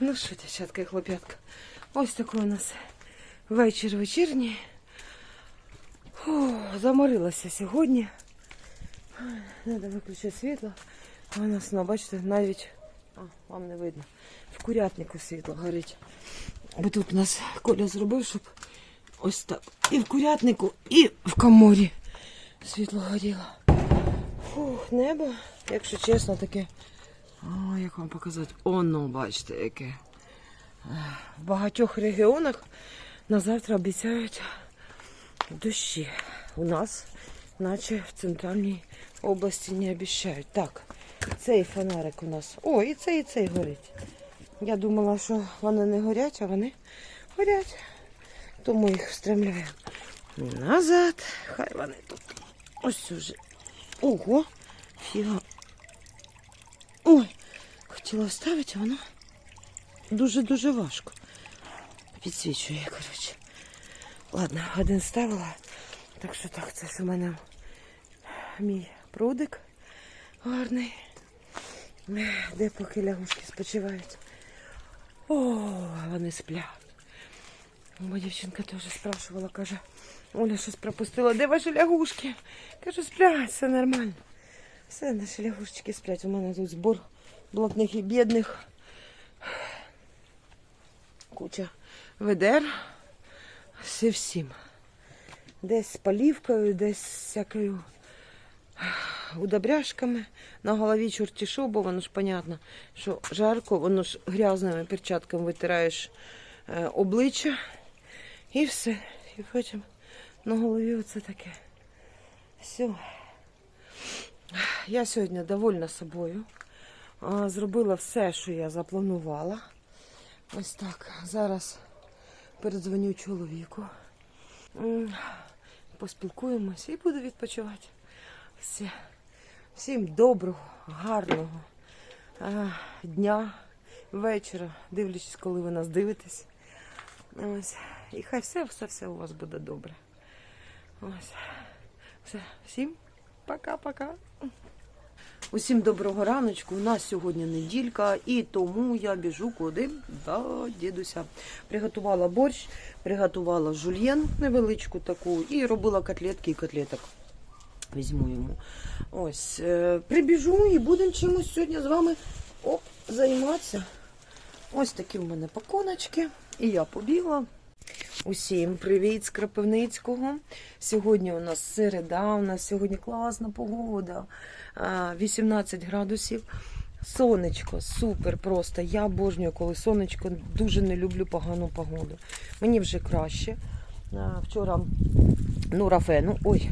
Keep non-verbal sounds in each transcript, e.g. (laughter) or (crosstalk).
Ну що, дівчатка і хлоп'ятка, ось такий у нас вечір вечірній. Заморилася сьогодні. Треба виключити світло. А у нас, ну, бачите, навіть а, вам не видно. В курятнику світло горить. Бо тут у нас Коля зробив, щоб ось так. І в курятнику, і в коморі світло горіло. Фух, небо, якщо чесно, таке. О, як вам показати? Оно, бачите, яке. В багатьох регіонах на завтра обіцяють дощі. У нас, наче в центральній області не обіцяють. Так, цей фонарик у нас. О, і цей, і цей горить. Я думала, що вони не горять, а вони горять. Тому їх встремляємо назад. Хай вони тут. Ось уже. Ого, фіга. Ой, хотіла вставити, воно дуже-дуже важко. Підсвічує, коротше. Ладно, один ставила. Так що так, це у мене мій прудик гарний. Де поки лягушки спочивають. О, вони сплять. Бо дівчинка теж спрашувала, каже, Оля щось пропустила, де ваші лягушки? Кажу, сплять, все нормально. Все, наші лягушечки сплять. У мене тут збор блатних і бідних. Куча ведер. Все всім. Десь з полівкою, десь з всякою удобряшками. На голові чорті що, бо воно ж понятно, що жарко, воно ж грязними перчатками витираєш е, обличчя і все. І потім на голові оце таке. Все. Я сьогодні довольна собою. Зробила все, що я запланувала. Ось так. Зараз передзвоню чоловіку. Поспілкуємося і буду відпочивати. Все. Всім доброго, гарного дня, вечора, дивлячись, коли ви нас дивитесь. Ось. І хай все, все, все у вас буде добре. Ось. Все. Всім пока-пока. Усім доброго раночку. У нас сьогодні неділька, і тому я біжу куди до дідуся. Приготувала борщ, приготувала жульєн невеличку таку і робила котлетки і котлеток. Візьму йому. Ось, е, прибіжу і будемо чимось сьогодні з вами оп, займатися. Ось такі в мене пакуночки. І я побігла. Усім привіт з Кропивницького. Сьогодні у нас середа, у нас сьогодні класна погода. 18 градусів. Сонечко, супер просто. Я обожнюю, коли сонечко, дуже не люблю погану погоду. Мені вже краще. Вчора нурафену. Ой,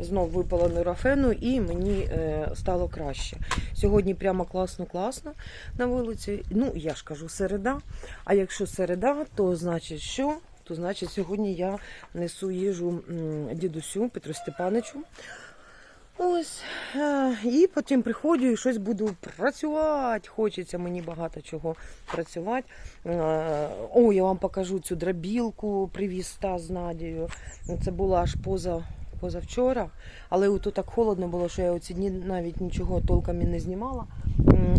знов випала нурафену і мені е, стало краще. Сьогодні прямо класно-класно на вулиці. Ну, я ж кажу, середа. А якщо середа, то значить що? То значить сьогодні я несу їжу дідусю Петру Степаничу. Ось. е, І потім приходжу і щось буду працювати. Хочеться мені багато чого працювати. Е, О, я вам покажу цю драбілку, привіз Стас з Надією. Це було аж поза, позавчора. Але тут так холодно було, що я оці дні навіть нічого толком і не знімала,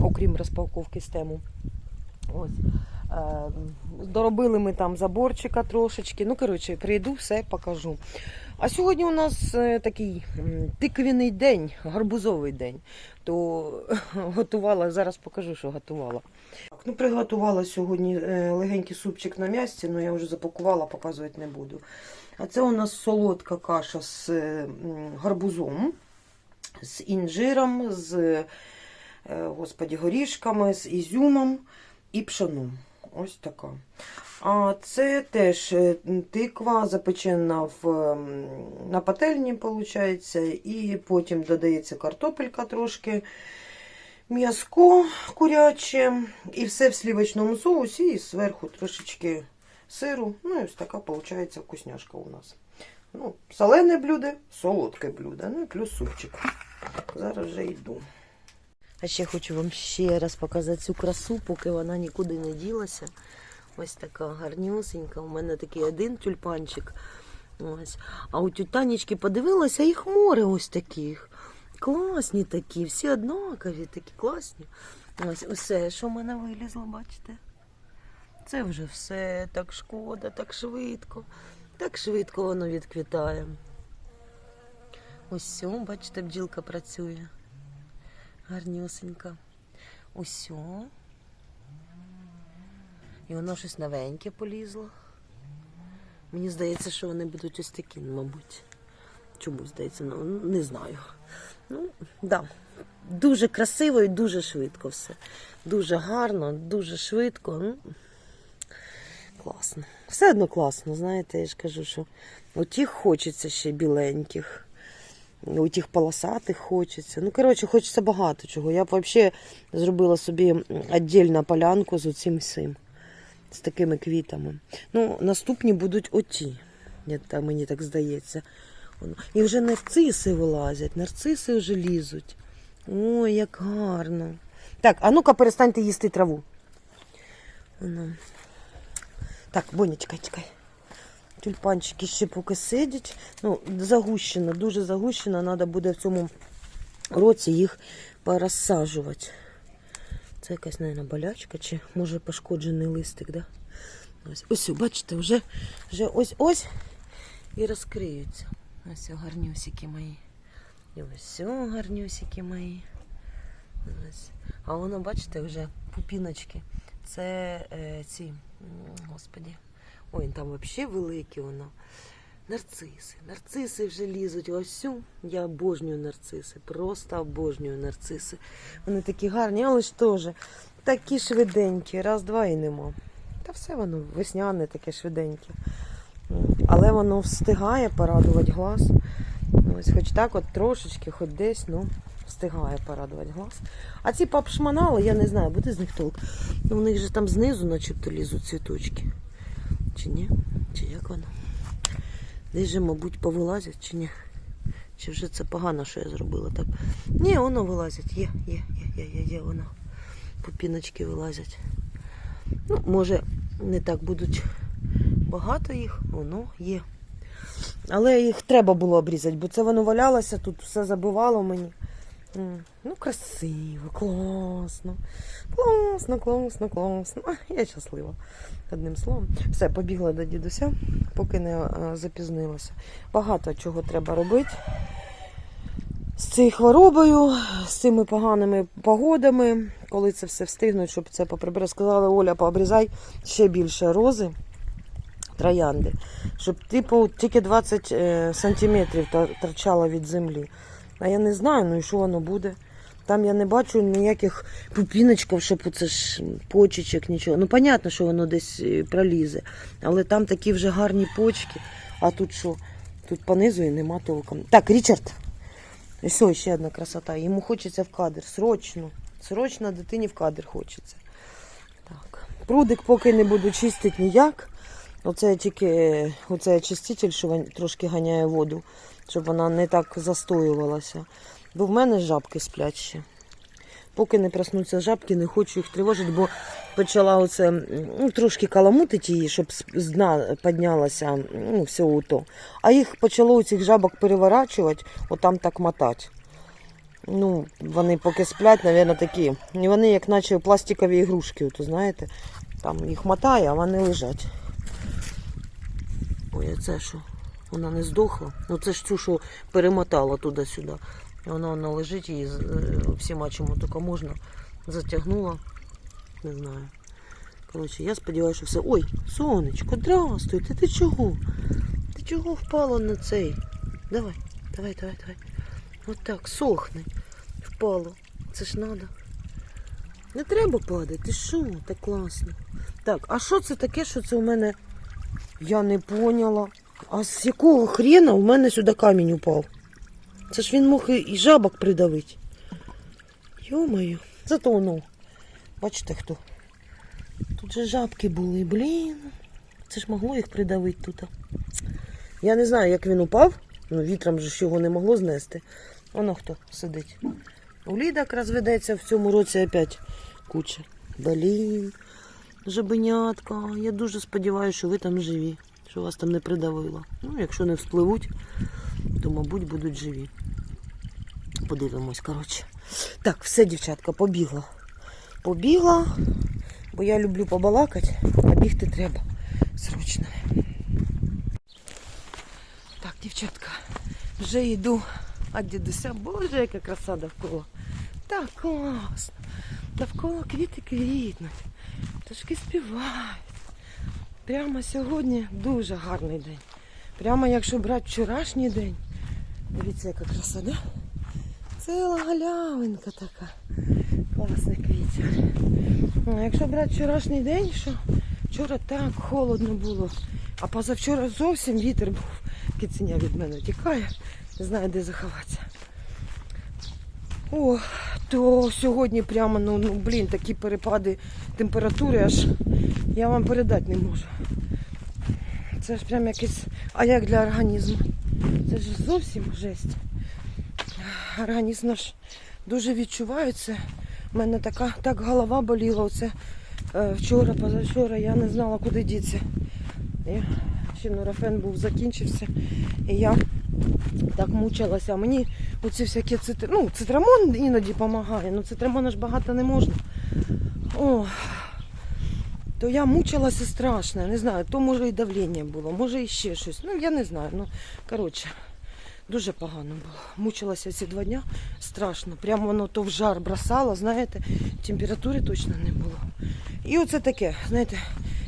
окрім розпаковки стему. Ось. Е, Доробили ми там заборчика трошечки. Ну, коротше, прийду, все покажу. А сьогодні у нас е, такий тиквіний день, гарбузовий день. То (laughs) готувала, зараз покажу, що готувала. Ну, приготувала сьогодні е, легенький супчик на м'ясці, але я вже запакувала, показувати не буду. А це у нас солодка каша з гарбузом, з інжиром, з е, господі, горішками, з ізюмом і пшоном. Ось така. А це теж е, тиква запечена в, на пательні, виходить, і потім додається картопелька трошки, м'язко куряче, і все в слівочному соусі, і зверху трошечки сиру. Ну і ось така виходить вкусняшка у нас. Ну, Солене блюдо, солодке блюдо, ну і плюс супчик. Зараз вже йду. А ще хочу вам ще раз показати цю красу, поки вона нікуди не ділася. Ось така гарнюсенька. У мене такий один тюльпанчик. Ось. А у тютанечки подивилася, їх море ось таких. Класні такі, всі однакові, такі класні. Ось усе, що в мене вилізло, бачите? Це вже все так шкода, так швидко. Так швидко воно відквітає. Ось, бачите, бджілка працює. Гарнюсенька. Ось. І воно щось новеньке полізло. Мені здається, що вони будуть ось такі, мабуть. Чому здається, ну не знаю. Ну, да. Дуже красиво і дуже швидко все. Дуже гарно, дуже швидко. Класно. Все одно класно, знаєте, я ж кажу, що у тих хочеться ще біленьких, у тих полосатих хочеться. Ну, коротше, хочеться багато чого. Я б взагалі зробила собі віддільну полянку з оцим всім. З такими квітами. Ну, наступні будуть оті. Мені так здається. І вже нарциси вилазять, нарциси вже лізуть. Ой, як гарно. Так, а ну-ка перестаньте їсти траву. Так, Боня, чекай. Тюльпанчики ще поки сидять. Ну, загущено, дуже загущено. Треба буде в цьому році їх порозсаджувати. Це якась, мабуть, болячка чи може пошкоджений листик, да? Ось, ось, бачите, вже, вже ось ось і розкриються. Ось гарнюсики мої. І ось гарнюсики мої. Ось. А воно, бачите, вже пупіночки. Це е, ці, м, господі. Ой, там взагалі великі воно. Нарциси. Нарциси вже лізуть. Ось я обожнюю нарциси. Просто обожнюю нарциси. Вони такі гарні, але ж теж такі швиденькі. Раз, два і нема. Та все воно весняне, таке швиденьке. Але воно встигає порадувати глаз. Ось, хоч так, от трошечки, хоч десь, ну, встигає порадувати глаз. А ці папшманали, я не знаю, буде з них толк. У них же там знизу начебто лізуть цвіточки. Чи ні? Чи як воно? Десь же, мабуть, повилазять, чи ні? Чи вже це погано, що я зробила так? Ні, воно вилазять. Є, є, є, є, є, є воно. Пупіночки вилазять. Ну, може, не так будуть багато їх, воно є. Але їх треба було обрізати, бо це воно валялося, тут все забивало мені. Ну, красиво, класно. Класно, класно, класно. Я щаслива. Одним словом. Все, побігла до дідуся, поки не е, запізнилася. Багато чого треба робити. З цією хворобою, з цими поганими погодами, коли це все встигнуть, щоб це поприбирати. Сказали, Оля, пообрізай ще більше рози, троянди, щоб типу тільки 20 е, сантиметрів тор- торчало від землі. А я не знаю, ну і що воно буде. Там я не бачу ніяких пупіночків, щоб оце ж почечок, нічого. Ну, понятно, що воно десь е, пролізе. Але там такі вже гарні почки. А тут що? Тут понизу і нема толком. Так, Річард. Все, ще одна красота. Йому хочеться в кадр. Срочно. Срочно дитині в кадр хочеться. Так. Прудик поки не буду чистити ніяк. Оце тільки оце очиститель, що трошки ганяє воду, щоб вона не так застоювалася. Бо в мене жабки сплять ще. Поки не проснуться жабки, не хочу їх тривожити, бо почала оце ну, трошки каламутити її, щоб з дна піднялася ну, все ото. А їх почало у цих жабок переворачувати, отам так мотати. Ну, вони поки сплять, мабуть, такі. І вони як наче пластикові ігрушки, ото, знаєте. Там їх мотає, а вони лежать. Ой, а це що? Вона не здохла. Ну це ж цю, що перемотала туди-сюди. Вона, вона лежить її е, всіма чому тільки можна. Затягнула. Не знаю. Коротше, я сподіваюся, що все. Ой, сонечко, здравствуй, ти, чого? Ти чого впала на цей? Давай, давай, давай, давай. От так, сохне. Впало. Це ж треба. Не треба падати. Ти що? Так класно. Так, а що це таке, що це у мене? Я не поняла. А з якого хрена у мене сюди камінь упав? Це ж він мог і- жабок придавити. Йо-моє. Зато. Бачите хто? Тут же жабки були, блін. Це ж могло їх придавити тут. Я не знаю, як він упав. Ну, вітром же ж його не могло знести. Воно хто сидить. У лідок розведеться в цьому році опять куча. Блін. Жабенятка, я дуже сподіваюся, що ви там живі, що вас там не придавило. Ну, якщо не вспливуть, то, мабуть, будуть живі. Подивимось, коротше. Так, все, дівчатка, побігла. Побігла. Бо я люблю побалакати, а бігти треба срочно. Так, дівчатка, вже йду від дідуся. Боже, яка краса довкола. Так класно. Довкола квіти квітнуть. Пташки співають. Прямо сьогодні дуже гарний день. Прямо якщо брати вчорашній день. Дивіться, яка краса, да? Ціла галявинка така. Класний квітер. А якщо брати вчорашній день, що вчора так холодно було, а позавчора зовсім вітер був. Киценя від мене тікає, не знаю, де заховатися. О, то сьогодні прямо, ну, ну блін, такі перепади температури, аж я вам передати не можу. Це ж прям якийсь, а як для організму. Це ж зовсім жесть. Організм наш дуже відчуває це. У мене така так голова боліла. Оце е, вчора, позавчора я не знала, куди дітися. І ще нурофен був, закінчився. І я так мучилася. Мені оці всякі цитр... ну, цитрамон іноді допомагає, але цитрамона ж багато не можна. О, то я мучилася страшно, не знаю, то може і давлення було, може і ще щось. Ну, я не знаю. Ну, коротше, дуже погано було. Мучилася ці два дня страшно. Прямо воно то в жар бросало, знаєте, температури точно не було. І оце таке, знаєте,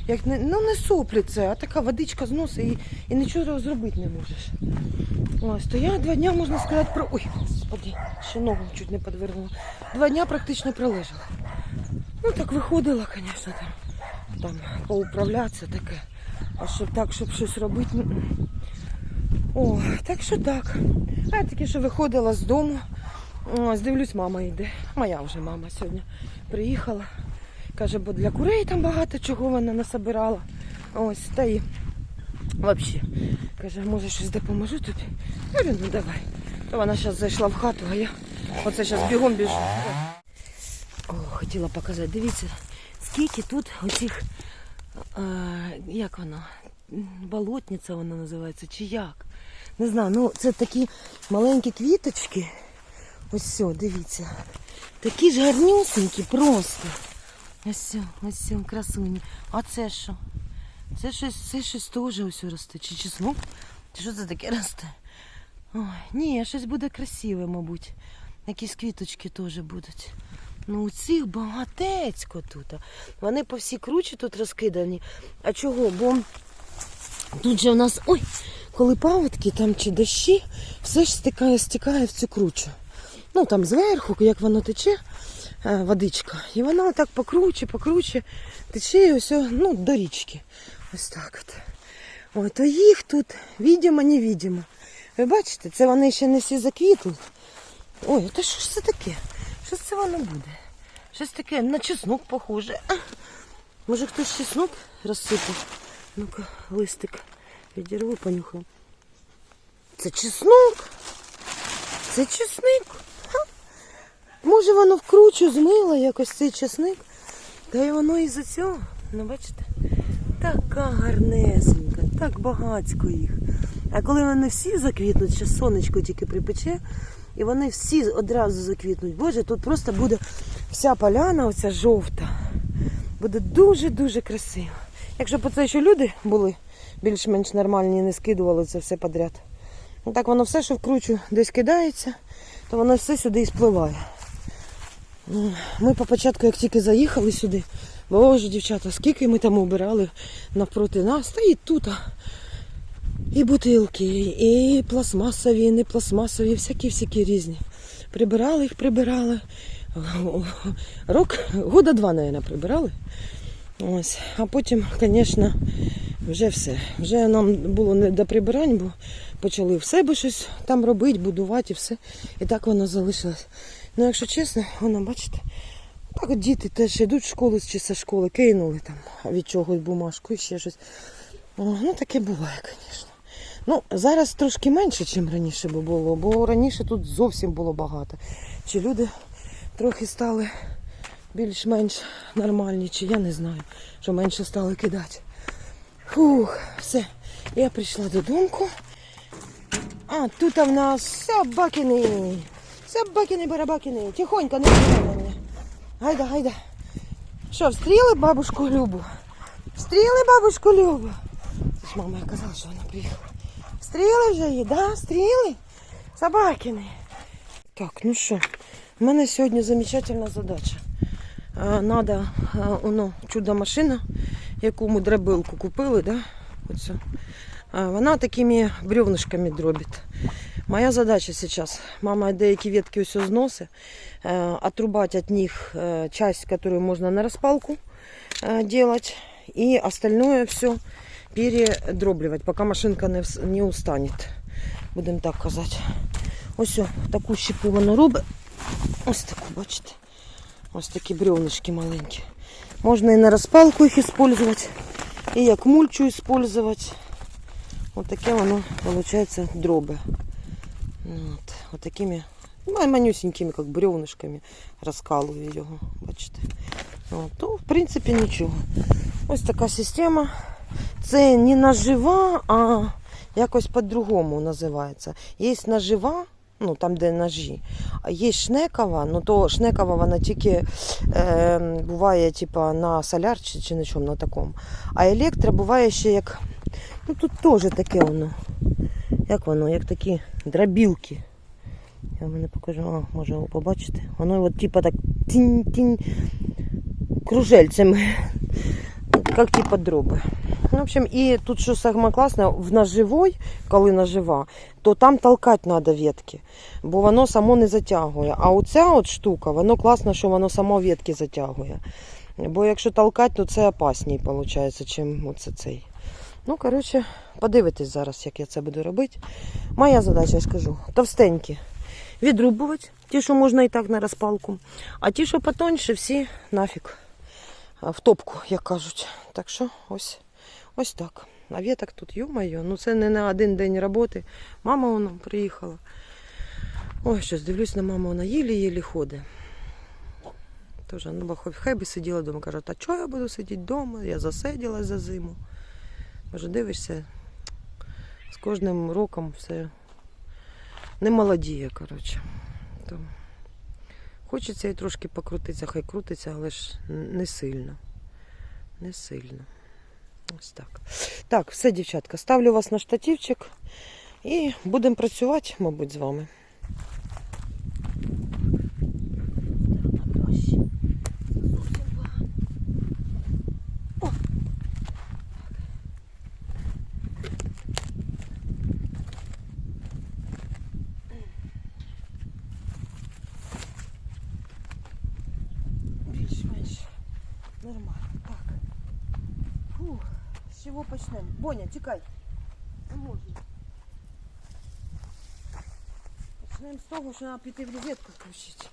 як не, ну не соплі це, а така водичка з носа і, і нічого зробити не можеш. Ось, то я два дня, можна сказати, про. Ой, господи, ще ногу чуть не підвернула. Два дня практично пролежала. Ну так виходила, звісно, там, там поуправлятися таке. А щоб так, щоб щось робити. ну, О, так що так. А я тільки що виходила з дому. Ось, дивлюсь, мама йде. Моя вже мама сьогодні приїхала. Каже, бо для курей там багато чого вона насобирала. Ось, та і взагалі. Каже, може щось допоможу тобі? Говорю, ну давай. То вона зараз зайшла в хату, а я оце зараз бігом біжу. О, хотіла показати. Дивіться, скільки тут оцих, е, як воно, болотниця вона називається, чи як? Не знаю, ну це такі маленькі квіточки. Ось все, дивіться. Такі ж гарнюсенькі просто. Ось все, ось все, красуні. А це що? Це щось, це щось теж ось росте. Чи чеснок? Чи що це таке росте? Ой, ні, щось буде красиве, мабуть. Якісь квіточки теж будуть. Ну, у цих багатецько тут. Вони по всій кручі тут розкидані. А чого? Бо тут же у нас, ой, коли паводки там чи дощі, все ж стикає, стікає в цю кручу. Ну там зверху, як воно тече, е, водичка. І вона так покруче, покруче тече і ось ну, до річки. Ось так от. Ой, то їх тут відомо, невідомо. Ви бачите, це вони ще не всі заквітли. Ой, та що ж це таке? Що це воно буде? Щось таке на чеснок похоже. Може хтось чеснок розсипав? Ну-ка, листик відірву, понюхаю. Це чеснок. Це чесник. Ха. Може воно вкручу змило якось цей чесник. Та й воно і за цього. Ну бачите? Така гарнесенька, так багацько їх. А коли вони всі заквітнуть, ще сонечко тільки припече, і вони всі одразу заквітнуть. Боже, тут просто буде вся поляна, оця жовта. Буде дуже-дуже красиво. Якщо б це ще люди були більш-менш нормальні, і не скидували це все подряд. Ну так воно все, що вкручу, десь кидається, то воно все сюди і спливає. Ну, Ми по початку, як тільки заїхали сюди, боже, дівчата, скільки ми там убирали навпроти нас, та і тут. І бутилки, і пластмасові, і не пластмасові, всякі-всякі різні. Прибирали їх, прибирали. Рок, года два, мабуть, прибирали. Ось. А потім, звісно, вже все. Вже нам було не до прибирань, бо почали в себе щось там робити, будувати і все. І так воно залишилось. Ну, якщо чесно, воно, бачите, так діти теж йдуть в школу чи зі школи, кинули там від чогось бумажку і ще щось. Ну, таке буває, звісно. Ну, зараз трошки менше, ніж раніше би було, бо раніше тут зовсім було багато. Чи люди трохи стали більш-менш нормальні, чи я не знаю, що менше стали кидати. Фух, все. Я прийшла додому. А, тут в нас собакини. Собакини, барабакини. Тихонько, не мене. Гайда, гайда. Що, встріли бабушку Любу? Встріли бабушку Любу? Мама казала, що вона приїхала. Встріли вже її, да? Встріли? Собакини. Так, ну що, у мене сьогодні замечательна задача. Е, Надо, е, воно, чудо-машина, яку ми дробилку купили, да? Оцю. Е, Вона такими бревнышками дробить. Моя задача сейчас, мама деякі ветки все зносить, э, отрубать от них э, часть, которую можно на распалку э, делать, и остальное все передроблювати, поки машинка не, не устанет. Будемо так казати. Ось о, таку щепу вона робить. Ось таку, бачите. Ось такі бревнышки маленькі. Можна і на розпалку їх використовувати, і як мульчу використовувати. Ось таке воно, виходить, дроби. От, от такими ну, манюсенькими, як бревнышками розкалую його. Бачите? От, то, в принципі, нічого. Ось така система. Це не нажива, а якось по-другому називається. Є нажива, ну там, де ножі, а є шнекова, ну то шнекова вона тільки е, буває типа, на соляр чи, на чому на такому. А електро буває ще як. Ну тут теж таке воно. Як воно, як такі дробілки. Я вам не покажу, а, може ви побачите. Воно от типа так тінь-тінь кружельцями. (laughs) Як типа дроби. Ну, в общем, і тут що саме класне, в ноживой, коли нажива, то там толкати треба ветки, бо воно само не затягує. А оця от штука, воно класно, що воно само ветки затягує. Бо якщо толкати, то це опасній, виходить, чим оце цей. Ну, коротше, подивитесь зараз, як я це буду робити. Моя задача, я скажу, товстенькі. Відрубувати, ті, що можна і так на розпалку. А ті, що потоньше, всі нафіг. В топку, як кажуть. Так що ось, ось так. А веток тут, ё-моё, ну це не на один день роботи. Мама вона приїхала. Ой, щось дивлюсь на маму, вона єлі-єлі ходить. Тоже, ну, хай- би сиділа вдома. Каже, та чого я буду сидіти вдома? Я засиділась за зиму. Може, дивишся, з кожним роком все не молодіє, коротше. То хочеться і трошки покрутитися, хай крутиться, але ж не сильно. Не сильно. Ось так. Так, все, дівчатка, ставлю вас на штативчик і будемо працювати, мабуть, з вами. Більш-менш нормально. Так. Фух. З чого почнемо? Боня, тікай. Не можна. Почнемо з того, що треба піти в розетку включити.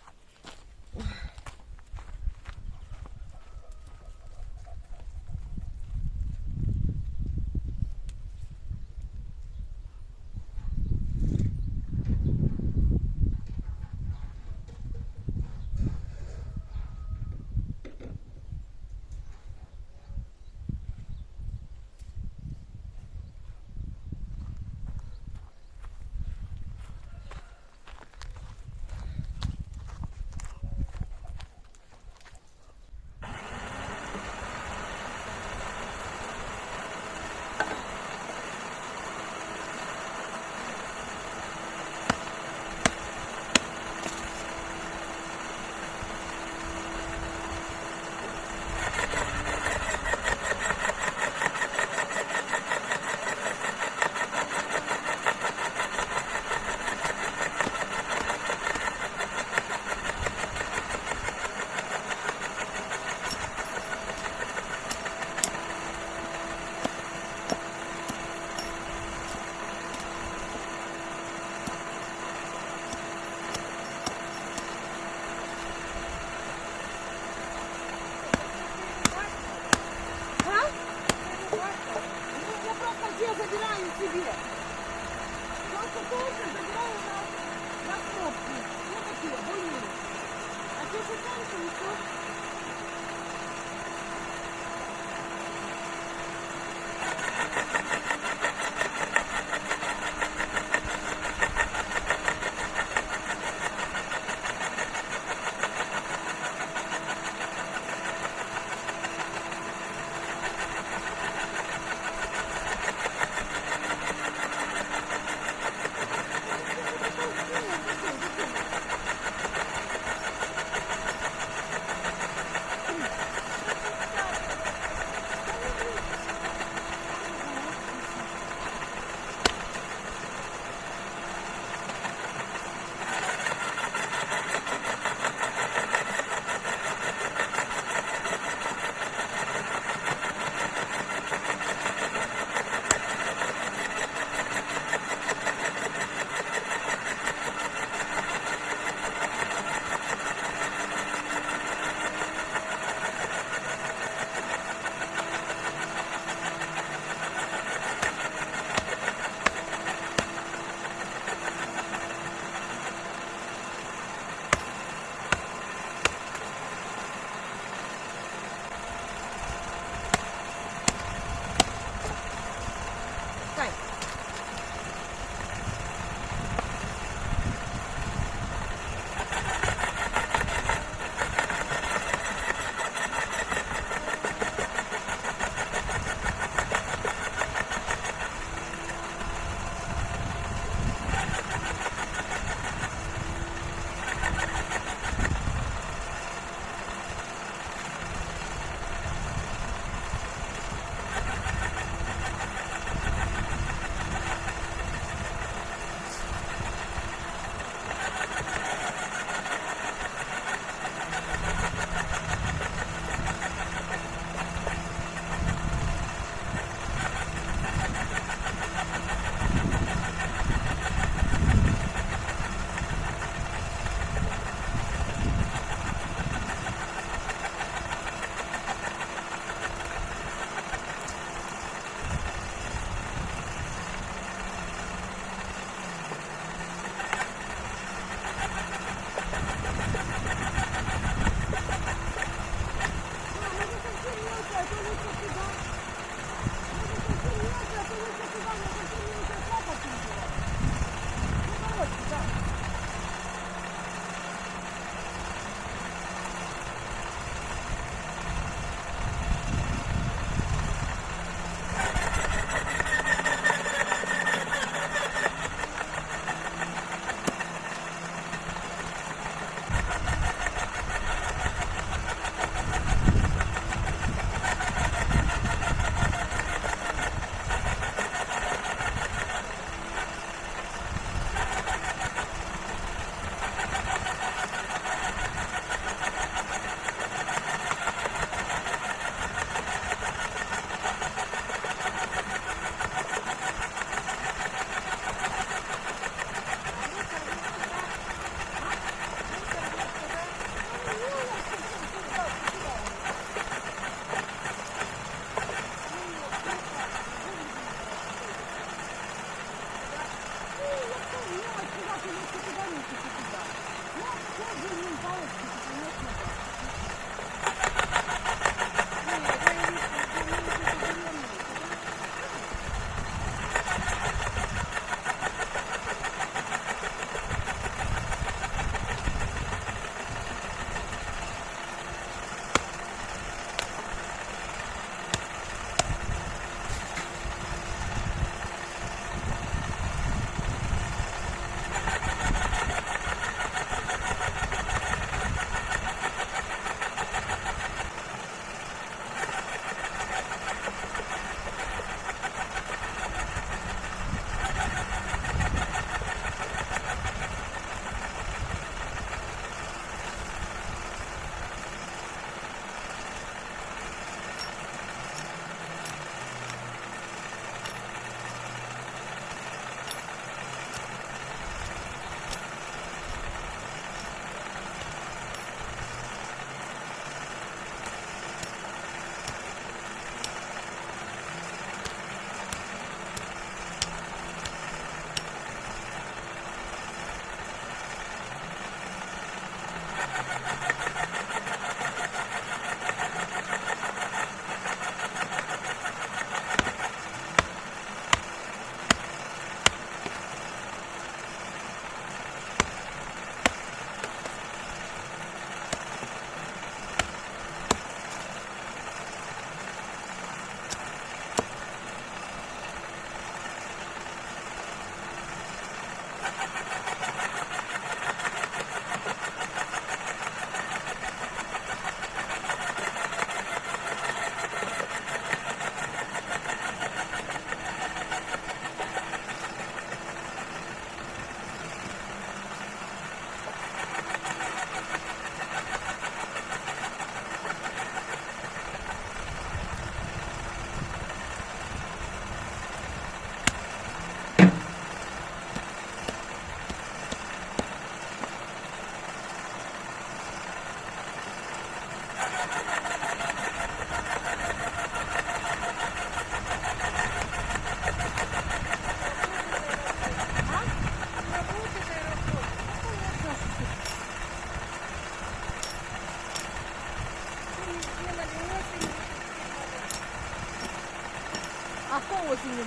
Б'є? осінню.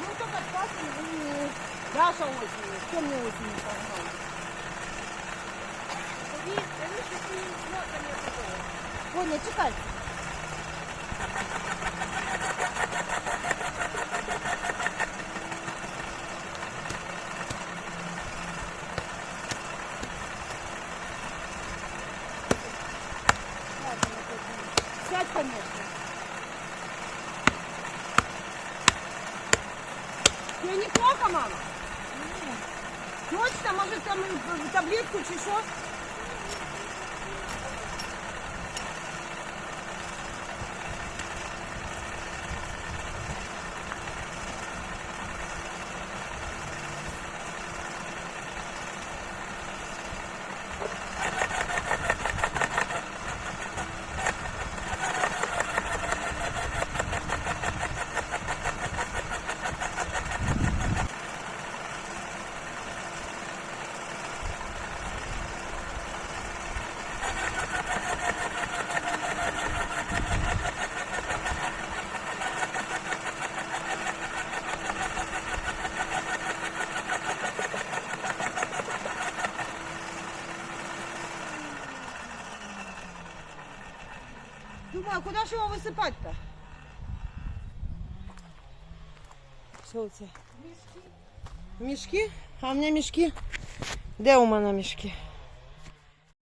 Ну, только спасибо, вы Даша осенью. Мне осенью помогал? Понял, чекай. 说 куди ж його висипати-то? Що це? Мішки? А у мене мішки? Де у мене мішки?